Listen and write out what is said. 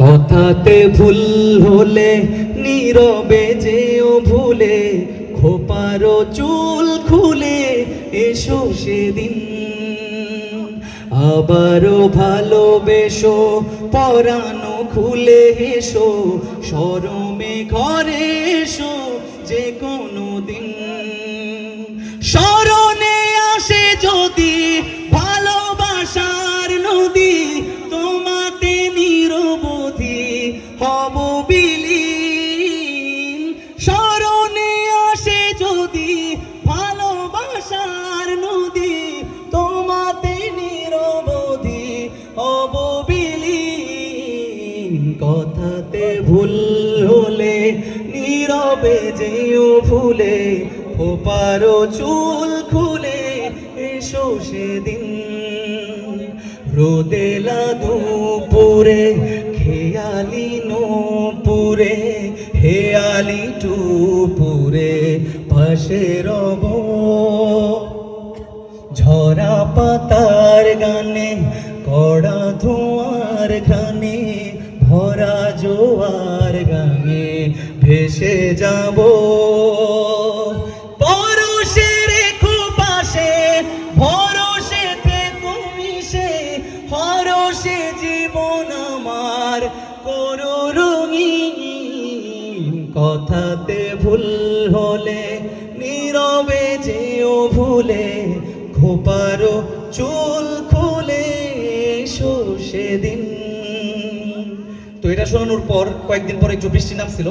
কথাতে ভুল হলে, নীরবে যেও ভুলে খোপারো চুল খুলে এসো সেদিন। আবারও ভালোবেসো, পরানো খুলে এসো সরমে ঘরে এসো যে কোনো দিন। কথাতে ভুল হলে, নীরবে যেও ভুলে খোপারো চুল খুলে, এসো সেদিন। রোদেলা দুপুরে খেয়ালি নোপুরে, হেয়ালি টুপুরে, পাশে রব। ঝরা পাতার গানে, কড়া ধোঁয়ার গানে ভরা জোয়ার গানে ভেসে যাব। জীবন আমার কথাতে ভুল হলে, নীরবে যেও ভুলে, খোপারো চুল খুলে সেদিন। তো এটা শোনানোর পর কয়েকদিন পরে একটু বৃষ্টি নামছিল